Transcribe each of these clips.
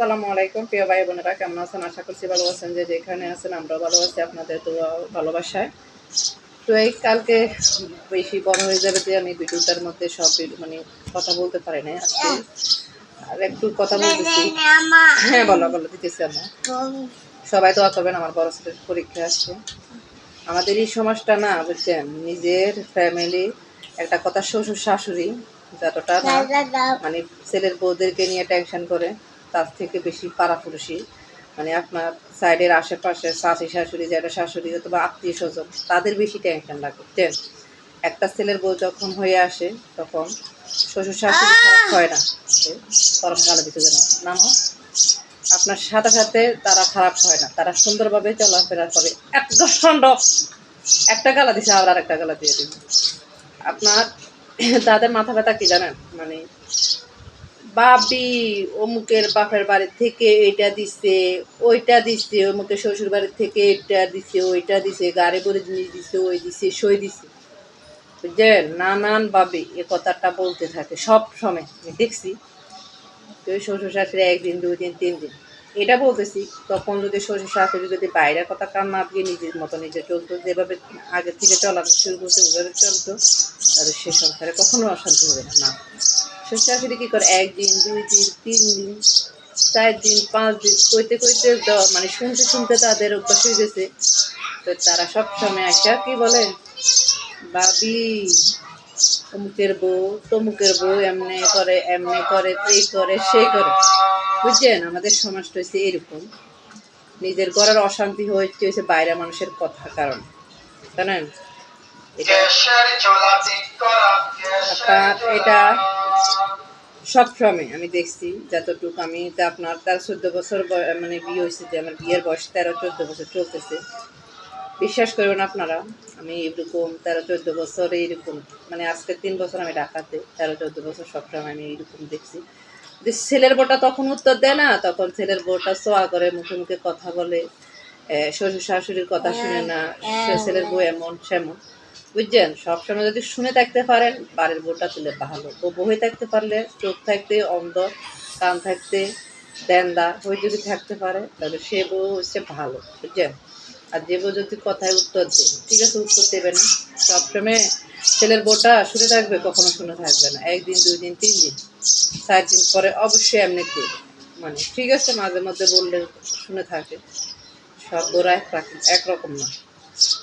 আসসালামু আলাইকুম প্রিয় ভাই বোনেরা কেমন আছেন? আশা করছি ভালো আছেন। যে যেখানে আছেন আমরাও ভালো আছি। আপনাদের তো ভালোবাসায়। তো এই কালকে বেশি বড় হয়ে যাবে যে আমি ভিডিওটার মধ্যে সব মানে কথা বলতে পারি না আজকে। আর একটু কথা বলতেছি। হ্যাঁ বলো বলো দিতেছি আমরা। সবাই দোয়া করবেন আমার বড় ছেলের পরীক্ষা আসছে আমাদের এই সমাজটা না বুঝছেন? নিজের ফ্যামিলি একটা কথা শ্বশুর শাশুড়ি যতটা মানে ছেলের বউদেরকে নিয়ে টেনশন করে। তার থেকে বেশি পাড়াপুরুষি। মানে আপনার সাইডের আশেপাশে শাশি শাশুড়ি যেটা শাশুড়ি অথবা আত্মীয় স্বজন তাদের বেশি টেনশন লাগে বুঝছেন? একটা ছেলের বউ যখন হয়ে আসে তখন শ্বশুর শাশুড়ি খারাপ হয় না। গরম গালা দিতে যেন নাম আপনার সাথে সাথে তারা খারাপ হয় না। তারা সুন্দরভাবে চলাফেরা করে। একটা খণ্ড একটা গালা দিছে আবার আর একটা গালা দিয়ে দিবে আপনার তাদের মাথা ব্যথা কি জানেন? মানে বাবি অমুকের বাপের বাড়ির থেকে এটা দিছে, ওইটা দিছে, অমুকের শ্বশুর বাড়ির থেকে এটা দিছে, ওইটা দিছে, গাড়ি করে জিনিস দিছে, ওই দিছে, সই দিছে। বুঝলেন নানান ভাবে এ কথাটা বলতে থাকে, সব সময়। আমি দেখছি তো শ্বশুর শাশুড়ি একদিন দুই দিন তিন দিন এটা বলতেছি, তখন যদি শ্বশুর শাশুড়ি যদি বাইরের কথা কান না দিয়ে নিজের মতো নিজে চলতো, যেভাবে আগে থেকে চলানো শুরু করতে ওভাবে চলতো, তাহলে সে সংসারে কখনো অশান্তি হবে না। শ্বশুর শাশুড়ি কী করে? একদিন দুই দিন তিন দিন চার দিন পাঁচ দিন কইতে কইতে মানে শুনতে শুনতে তাদের অভ্যাস হয়ে গেছে। তো তারা সব সময় একটা কি বলে? বাবি অমুকের বউ তমুকের বউ এমনি করে এমনি করে এই করে সেই করে। বুঝছেন? আমাদের সমাজটা হচ্ছে এরকম। নিজের ঘরের অশান্তি হয়েছে হয়েছে বাইরে মানুষের কথার কারণে। জানেন? এটা এটা সবসময় আমি দেখছি যতটুকু আমি তা আপনার তার চোদ্দ বছর মানে বিয়ে হয়েছে যে আমার বিয়ের বয়স তেরো চোদ্দ বছর চলতেছে। বিশ্বাস করবেন আপনারা আমি এরকম তেরো চোদ্দ বছর এইরকম মানে আজকে তিন বছর আমি ঢাকাতে তেরো চোদ্দ বছর সবসময় আমি এইরকম দেখছি। যে ছেলের বউটা তখন উত্তর দেয় না তখন ছেলের বউটা সোয়া করে মুখে মুখে কথা বলে শ্বশুর শাশুড়ির কথা শুনে না সে ছেলের বউ এমন সেমন। বুঝছেন? সবসময় যদি শুনে থাকতে পারেন, বাড়ির বউটা তুলে ভালো। বউ হয়ে থাকতে পারলে, চোখ থাকতে, অন্ধ, কান থাকতে, দেন্দা, হয়ে যদি থাকতে পারে, তাহলে সে বউ হচ্ছে ভালো, বুঝছেন? আর যে বউ যদি কথায় উত্তর দেয়, ঠিক আছে, উত্তর দেবে না। সবসময় ছেলের বউটা শুনে থাকবে, কখনো শুনে থাকবে না। একদিন, দুই দিন, তিন দিন, চার দিন পরে অবশ্যই এমনিতে। মানে ঠিক আছে, মাঝে মধ্যে বললে শুনে থাকে। সব বোরা এক রকম একরকম না।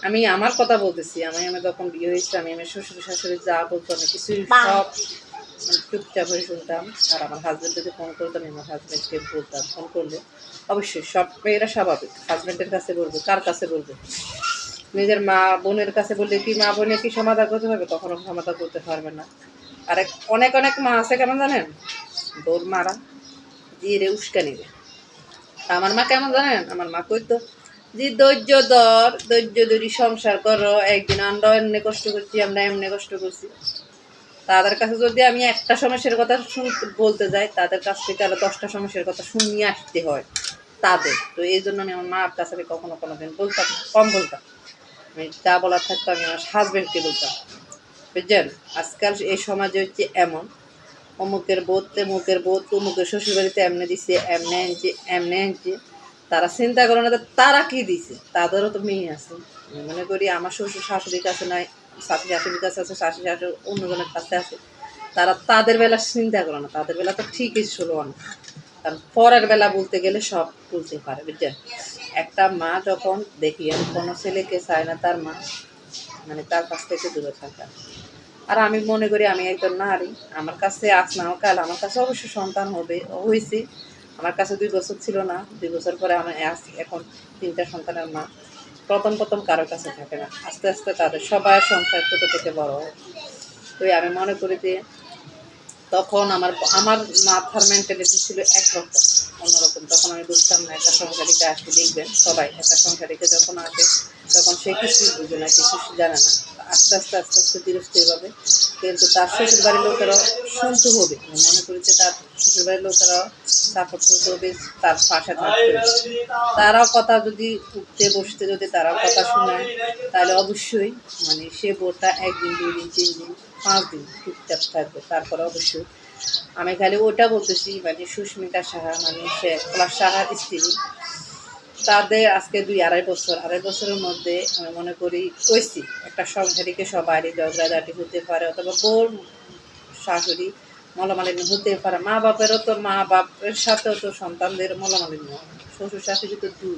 আমি আমার কথা বলতেছি আমি আমি যখন বিয়ে হয়েছে আমি আমার শ্বশুর শাশুড়ি যা বলতো আমি কিছুই সব চুপচাপ হয়ে শুনতাম। আর আমার হাজব্যান্ড যদি ফোন করতাম আমি আমার হাজব্যান্ডকে বলতাম ফোন করলে। অবশ্যই সব মেয়েরা স্বাভাবিক হাজব্যান্ডের কাছে বলবে কার কাছে বলবে? নিজের মা বোনের কাছে বললে কি মা বোনে কি সমাধান করতে পারবে কখনো সমাধান করতে পারবে না। আর অনেক অনেক মা আছে কেমন জানেন? দৌড় মারা দিয়ে রে উস্কানি আমার মা কেমন জানেন? আমার মা কইতো যে ধৈর্য ধর, ধৈর্য ধরি সংসার করো, একদিন আমরা এমনি কষ্ট করছি, আমরা এমনি কষ্ট করছি। তাদের কাছে যদি আমি একটা সমস্যার কথা বলতে যাই, তাদের কাছ থেকে আরও দশটা সমস্যার কথা শুনিয়ে আসতে হয় তাদের। তো এই জন্য আমি আমার মার কাছে আমি কখনো কোনো দিন বলতাম কম বলতাম। আমি যা বলার থাকতো আমি আমার হাজব্যান্ডকে বলতাম। বুঝছেন? আজকাল এই সমাজে হচ্ছে এমন। অমুকের বোধ তেমুকের বোধ তমুকের শ্বশুরবাড়িতে এমনি দিছে, এমনি আনছে এমনি আনছে। তারা চিন্তা করে না তারা কি দিছে? তাদেরও তো মেয়ে আছে। মনে করি আমার শ্বশুর শাশুড়ির কাছে নাই, শাশুড়ি শাশুড়ির কাছে আছে, শাশুড়ি শাশুড়ি অন্যজনের কাছে আছে। তারা তাদের বেলা চিন্তা করে না, তাদের বেলা তো ঠিকই ছিল অনেক। কারণ পরের বেলা বলতে গেলে সব বলতে পারে, বুঝছেন? একটা মা যখন দেখি আমি কোনো ছেলেকে চায় না তার মা মানে তার কাছ থেকে দূরে থাকা। আর আমি মনে করি আমি একজন নারী, আমার কাছে আজ না কাল আমার কাছে অবশ্যই সন্তান হবে, হয়েছে। আমার কাছে দুই বছর ছিল না, দুই বছর পরে আমি আসি এখন তিনটা সন্তানের মা। প্রথম প্রথম কারোর কাছে থাকে না। আস্তে আস্তে তাদের সবাই সংসার ছোটো থেকে বড়। হয় তো আমি মনে করি যে তখন আমার আমার মাথার মেন্টালিটি ছিল একরকম, অন্যরকম। তখন আমি বুঝতাম না, একটা সংসারিকে আসে দেখবেন সবাই, একটা সংসারীকে যখন আসে, তখন সে কিছুই বুঝে না কিছু জানে না। আস্তে আস্তে আস্তে আস্তে ধীরস্থির হবে কিন্তু তার শ্বশুর বাড়ির লোকেরা শুনতে হবে। আমি মনে করি যে তার শ্বশুর বাড়ির লোকেরা সাপোর্ট তার পাশে থাকতে। তারাও কথা যদি উঠতে, বসতে যদি তারাও কথা শোনায়, তাহলে অবশ্যই মানে সে বোরটা একদিন, দুই দিন, তিন দিন, পাঁচ দিন চুপচাপ থাকবে। তারপরে অবশ্যই আমি খালি ওটা বলতেছি মানে সুস্মিতা সাহা মানে সে ক্লাস সাহার স্ত্রী, তাদের আজকে দুই আড়াই বছর। আড়াই বছরের মধ্যে আমি মনে করি, কইছি, একটা সংসারীকে সবাই ঝগড়াঝাটি হতে পারে, অথবা বোর শাশুড়ি মলমালিন্য হতে পারে। মা বাপেরও তো, মা বাপের সাথেও তো সন্তানদের মলমালিন্য। শ্বশুর শাশুড়ি তো দু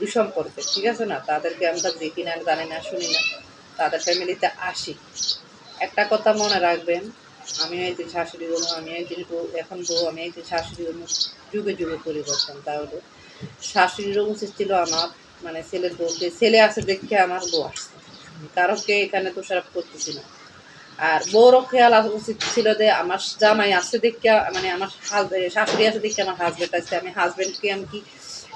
দুসম্পর্কে ঠিক আছে না? তাদেরকে আমরা দেখি না, জানি না, শুনি না। তাদের ফ্যামিলিতে আসি। একটা কথা মনে রাখবেন, আমি একদিন শাশুড়ি হব আমি একদিন বউ, এখন বউ, আমি একদিন শাশুড়ি হব যুগে যুগে পরিবর্তন, তাহলে শাশুড়িরও উচিত ছিল আমার মানে ছেলের বউকে, ছেলে আছে দেখে আমার বউ আসছে। কারোকে এখানে দোষারোপ করতেছি না। আর বউরও খেয়াল উচিত ছিল যে আমার জামাই আছে দেখে মানে আমার শাশুড়ি আছে দেখে আমার হাজবেন্ড আছে। আমি হাজবেন্ডকে আমি কি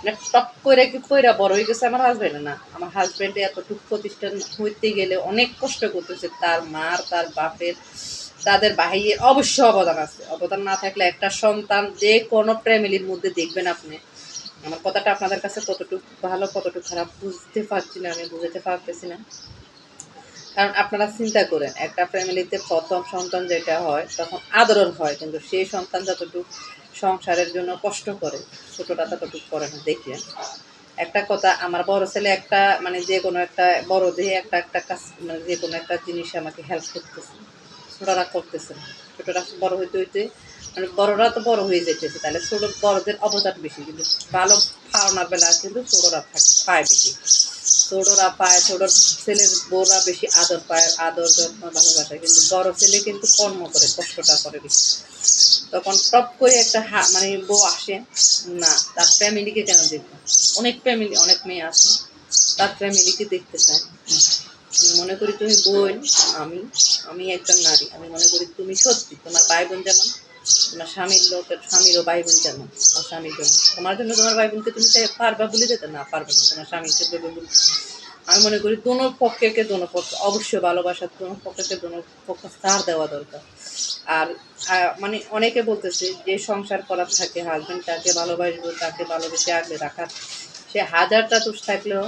মানে টপ করে কি কইরা বড় হয়ে গেছে আমার হাজবেন্ড না, আমার হাজবেন্ডে এতটুকু প্রতিষ্ঠান হইতে গেলে অনেক কষ্ট করতেছে। তার মার, তার বাপের, তাদের বাহিরে অবশ্য অবদান আছে। অবদান না থাকলে একটা সন্তান যে কোনো ফ্যামিলির মধ্যে দেখবেন আপনি। আমার কথাটা আপনাদের কাছে কতটুকু ভালো, কতটুকু খারাপ বুঝতে পারছি না, আমি বুঝতে পারতেছি না। কারণ আপনারা চিন্তা করেন, একটা ফ্যামিলিতে প্রথম সন্তান যেটা হয়, তখন আদরের হয়, কিন্তু সেই সন্তান যতটুকু সংসারের জন্য কষ্ট করে, ছোটটা ততটুকু করে না দেখবেন একটা কথা, আমার বড় ছেলে একটা মানে যে কোনো একটা, বড় দিয়ে একটা একটা কাজ মানে যে কোনো একটা জিনিস আমাকে হেল্প করতেছে। ছোটরা করতেছে না। ছোটরা বড় হইতে হইতে মানে বড়রা তো বড় হয়ে যেতেছে তাহলে ছোট বড়দের অবদান বেশি, কিন্তু ভালো পাওনার বেলা কিন্তু ছোটরা থাক পায় বেশি। ছোটরা পায়, ছোট ছেলের বউরা বেশি আদর পায়, আদর যত্ন, ভালোবাসা। কিন্তু বড় ছেলে কিন্তু কর্ম করে, কষ্টটা করে বেশি। তখন টপ করে একটা হা- মানে বউ আসে, না, তার ফ্যামিলিকে কেন দেখবে? অনেক ফ্যামিলি অনেক মেয়ে আছে, তার ফ্যামিলিকে দেখতে চায়। আমি মনে করি তুমি বোন আমি আমি একজন নারী। আমি মনে করি তুমি সত্যি, তোমার ভাই বোন যেমন তোমার স্বামীর লোকের স্বামীরও ভাই বোন আর স্বামীর জন্য। তোমার জন্য তোমার ভাই বোনকে তুমি চাই পারবা বলে যেতে? না, পারবে না। তোমার স্বামীকে বলে আমি মনে করি দোনো পক্ষকে দোনো পক্ষ, অবশ্যই ভালোবাসার দোনো পক্ষকে দোনো পক্ষ সার দেওয়া দরকার। আর মানে অনেকে বলতেছে যে সংসার করার থাকে হাজবেন্ড তাকে ভালোবাসবো, তাকে ভালোবেসে আগলে রাখার। সে হাজারটা দোষ থাকলেও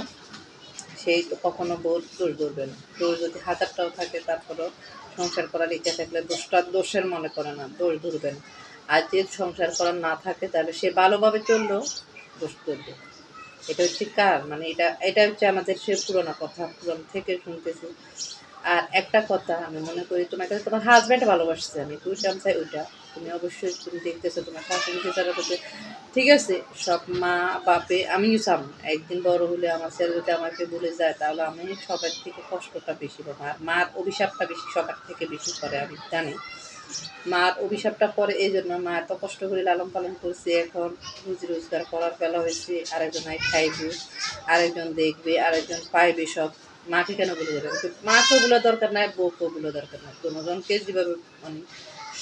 সেই কখনো বোধ দোষ ধরবে না। দোষ যদি হাজারটাও থাকে, তারপরেও সংসার করার ইচ্ছা থাকলে দোষটা দোষের মনে করে না, দোষ ধরবে না আর যে সংসার করার না থাকে, তাহলে সে ভালোভাবে চললেও দোষ ধরবে। এটা হচ্ছে কার? মানে এটা এটা হচ্ছে আমাদের সে পুরোনো কথা, পুরনো থেকে শুনতেছি। আর একটা কথা আমি মনে করি তোমাকে তোমার হাজব্যান্ড ভালোবাসছে, আমি তুই চামচাই চাই ওইটা। তুমি অবশ্যই তুমি দেখতেছো তোমার শাশুড়িকে যারা করতে ঠিক আছে, সব মা বাপে আমিও চাম, একদিন বড় হলে আমার ছেলে যদি আমাকে বলে যায়, তাহলে আমি সবার থেকে কষ্টটা বেশি পাবো। আর মার অভিশাপটা বেশি, সবার থেকে বেশি করে আমি জানি। মার অভিশাপটা পরে এই জন্য মা এত কষ্ট করে লালন পালন করছে, এখন রুজি রোজগার করার বেলা হয়েছে, আরেকজন খাইবে, আরেকজন দেখবে, আরেকজন পাইবে সব। মাকে কেন বলে যাবে মাকেও বলে দরকার নাই বউকেও বলে দরকার নাই। কোনোজনকে যেভাবে মানে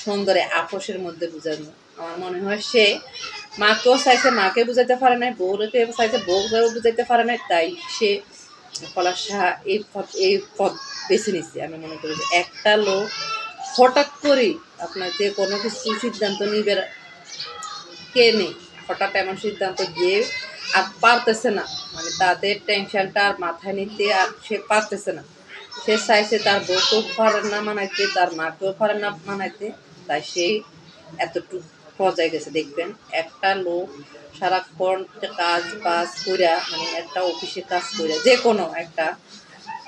সুন্দরে আপোষের মধ্যে বুঝানো। আমার মনে হয় সে মাকেও চাইছে, মাকে বুঝাইতে পারে নাই বউকে চাইছে, বউকেও বুঝাইতে পারে নাই, তাই সে পলাশ সাহা এই পথ এই পথ বেছে নিচ্ছে আমি মনে করি যে একটা লোক হঠাৎ করে আপনার যে কোনো কিছু সিদ্ধান্ত নিবে, কে নেই? হঠাৎ এমন সিদ্ধান্ত দিয়ে আর পারতেছে না। মানে তাদের টেনশনটা আর মাথায় নিতে আর সে পারতেছে না। সে চাইছে তার বউকেও পারে না মানাইতে, তার মাকেও পারে না মানাইতে। তাই সে এতটুকু পর্যায়ে গেছে, দেখবেন। একটা লোক সারাক্ষণ কাজ বাজ কইরা মানে একটা অফিসে কাজ কইরা, যে কোনো একটা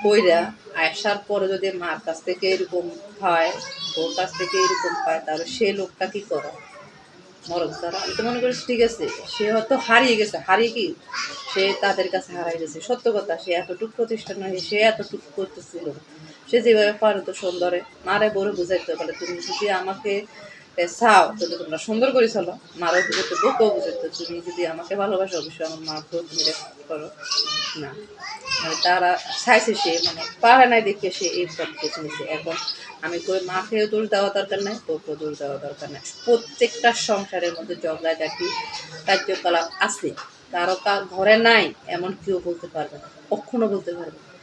কইরা আসার পরে যদি মার কাছ থেকে এরকম হয় ওর কাছ থেকে এরকম পায় তাহলে সে লোকটা কি করে? মরক তারা আমি তো মনে করি ঠিক আছে, সে হয়তো হারিয়ে গেছে। হারিয়ে কি? সে তাদের কাছে হারাই গেছে। সত্য কথা, সে এতটুক প্রতিষ্ঠান হয়ে সে এতটুকু করতেছিল। সে যেভাবে পারতো সুন্দরে, মারে বড় বুঝাইতে পারে। তুমি যদি আমাকে চাও তাহলে তোমরা সুন্দর করে চলো মারও বুঝাইতে বউকেও বুঝাইতে তুমি যদি আমাকে ভালোবাসো অবশ্যই আমার মাকেও তুমি রেসপেক্ট করো। না। মানে তারা চাইছে সে মানে পারে নাই দেখে সে এই পথ বেছে নিছে। এখন আমি কই মাকেও দোষ দেওয়া দরকার নাই বউকেও দোষ দেওয়া দরকার নাই। প্রত্যেকটা সংসারের মধ্যে ঝগড়া জাতি কার্যকলাপ আছে। কারও কার ঘরে নাই এমন কেউ বলতে পারবে না কখনো বলতে পারবে না।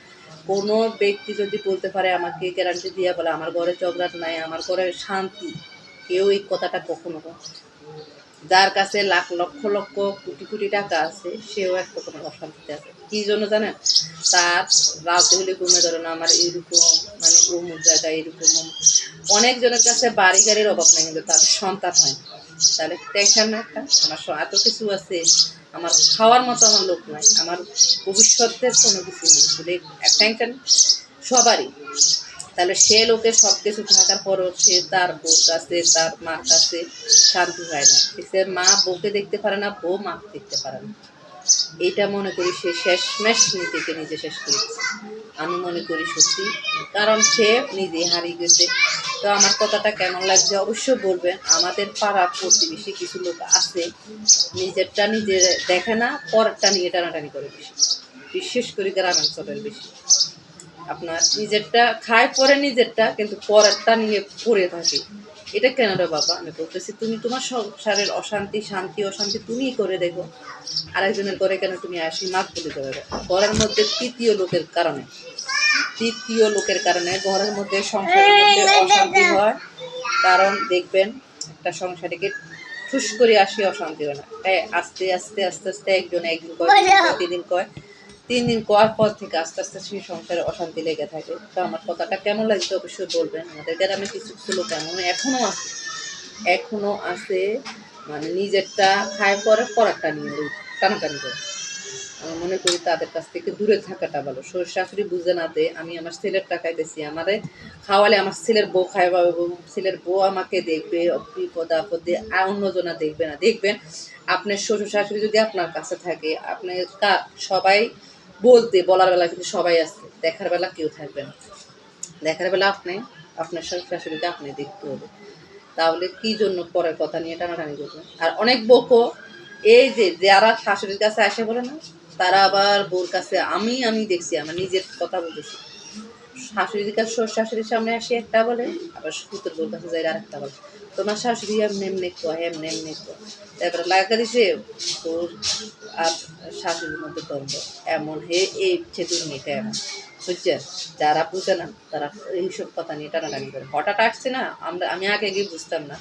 কোনো ব্যক্তি যদি বলতে পারে আমাকে গ্যারান্টি দিয়ে বলে আমার ঘরে ঝগড়া নাই আমার ঘরে শান্তি কেউ এই কথাটা কখনো না। যার কাছে লাখ, লক্ষ লক্ষ, কোটি কোটি টাকা আছে, সেও এক রকমের অশান্তিতে আছে। কি জন্য জানেন? তার রাতে হলে ঘুমে ধরে না, আমার এরকম মানে অমুক জায়গায় এরকম অনেকজনের কাছে বাড়ি গাড়ির অভাব নেই, কিন্তু তাদের সন্তান হয়। তাহলে টেনশন না একটা, আমার এত কিছু আছে, আমার খাওয়ার মতো আমার লোক নাই, আমার ভবিষ্যতের কোনো কিছু নেই। টেনশন সবারই। তাহলে সে লোকের সব কিছু থাকার পরও সে তার বউর কাছে তার মার কাছে শান্তি হয় না। সে মা বউকে দেখতে পারে না, বউ মাকে দেখতে পারে না। এইটা মনে করি সে শেষমেশ নিজেকে নিজে শেষ করেছে। আমি মনে করি সত্যি, কারণ সে নিজে হারিয়ে গেছে। তো আমার কথাটা কেমন লাগছে অবশ্যই বলবেন। আমাদের পাড়া প্রতিবেশী কিছু লোক আছে, নিজেরটা নিজে দেখে না, পরেরটা নিয়ে টানাটানি করে বেশি। বিশেষ করে গ্রামাঞ্চলের বেশি। আপনার নিজেরটা খায় পরে নিজেরটা কিন্তু পরেরটা নিয়ে পড়ে থাকে। এটা কেন রে বাবা? আমি বলতেছি তুমি তোমার সংসারের অশান্তি শান্তি অশান্তি তুমিই করে দেখো। আরেকজনের করে কেন তুমি আসি মাত বলে দেবে ঘরের মধ্যে তৃতীয় লোকের কারণে। তৃতীয় লোকের কারণে ঘরের মধ্যে সংসারের মধ্যে অশান্তি হয়। কারণ দেখবেন একটা সংসারকে ঠুস করে আসি অশান্তি হয় না। তাই আস্তে আস্তে আস্তে আস্তে একজন একদিন কয় দুদিন কয়, তিন দিন কয় তিন দিন করার পর থেকে আস্তে আস্তে সেই সংসারে অশান্তি লেগে থাকে। তো আমার কথাটা কেমন লাগছে অবশ্যই বলবেন। আমাদের গ্রামে কিছু কিছু লোক এমন এখনও আছে। এখনও আছে মানে নিজেরটা খায় পরে পরেরটা নিয়ে টানাটানি করে। আমি মনে করি তাদের কাছ থেকে দূরে থাকাটা ভালো। শ্বশুর শাশুড়ি বুঝে না দে, আমি আমার ছেলের টাকাইতেছি আমারে খাওয়ালে আমার ছেলের বউ এবং ছেলের বউ আমাকে দেখবে, বিপদ আপদে আর অন্যজনা দেখবে না। দেখবেন, আপনার শ্বশুর শাশুড়ি যদি আপনার কাছে থাকে আপনি কা- সবাই বলতে, বলার বেলা কিন্তু সবাই আছে দেখার বেলা কেউ থাকবে না। দেখার বেলা আপনি, আপনার সঙ্গে শাশুড়িকে আপনি দেখতে হবে। তাহলে কি জন্য পরের কথা নিয়ে টানাটানি করবেন? আর অনেক বকো, এই যে যারা শাশুড়ির কাছে আসে বলে না, তারা আবার বউর কাছে, আমি আমি দেখছি, আমার নিজের কথা বলতেছি। শাশুড়ির কাছে শাশুড়ির সামনে আসে একটা বলে, আবার পুতুর বউর কাছে যাই আরেকটা বলে। তোমার শাশুড়ি এমনি এমনি কয়, এমনি এমনি কয়। তারপরে লাগা দিছে, তোর আর শাশুড়ির মধ্যে দ্বন্দ্ব। এমন হে এই হচ্ছে দুর্নীতি এমন। বুঝছেন যারা বুঝে না, তারা এইসব কথা নিয়ে টানাটানি করে। হঠাৎ আসছে না, আমরা, আমি আগে গিয়ে বুঝতাম না।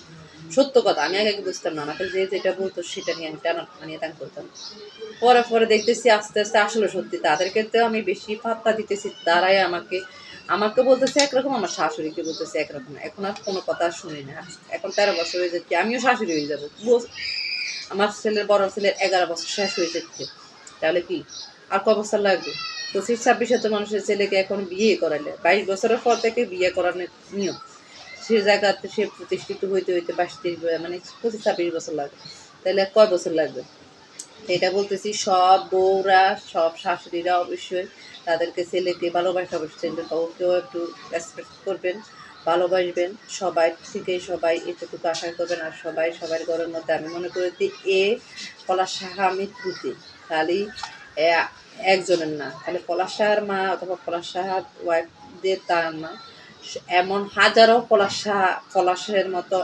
সত্য কথা, আমি আগে আগে বুঝতাম না। আমাকে যে যেটা বলতো, সেটা নিয়ে আমি টানা মানে টান করতাম। পরে পরে দেখতেছি আস্তে আস্তে আসলে সত্যি, তাদেরকে তো আমি বেশি পাত্তা দিতেছি, তারাই আমাকে আমাকে বলতেছে একরকম, আমার শাশুড়িকে বলতেছে একরকম। এখন আর কোনো কথা শুনি না। এখন তেরো বছর হয়ে যাচ্ছে, আমিও শাশুড়ি হয়ে যাব। আমার ছেলের, বড় ছেলের এগারো বছর শেষ হয়ে যাচ্ছে। তাহলে কি? আর ক বছর লাগবে? পঁচিশ ছাব্বিশে তো মানুষের ছেলেকে এখন বিয়ে করালে, বাইশ বছরের পর থেকে বিয়ে করানোর নিয়ম। সে জায়গাতে সে প্রতিষ্ঠিত হইতে হইতে বাইশ তিরিশ মানে পঁচিশ ছাব্বিশ বছর লাগবে। তাহলে কয় বছর লাগবে? এটা বলতেছি, সব বউরা, সব শাশুড়িরা অবশ্যই তাদেরকে ছেলেকে ভালোবাসা অবশ্যই। ওকেও একটু রেসপেক্ট করবেন, ভালোবাসবেন। সবাই থেকে সবাই এটুকু আশা করবেন আর সবাই, সবার ঘরের মধ্যে আমি মনে করি এ পলাশ সাহা মৃত্যুতে খালি একজনের না, খালি পলাশ সাহার মা অথবা পলাশ সাহার ওয়াইফদের তার না। এমন হাজারো পলাশ সাহা, পলাশের মতো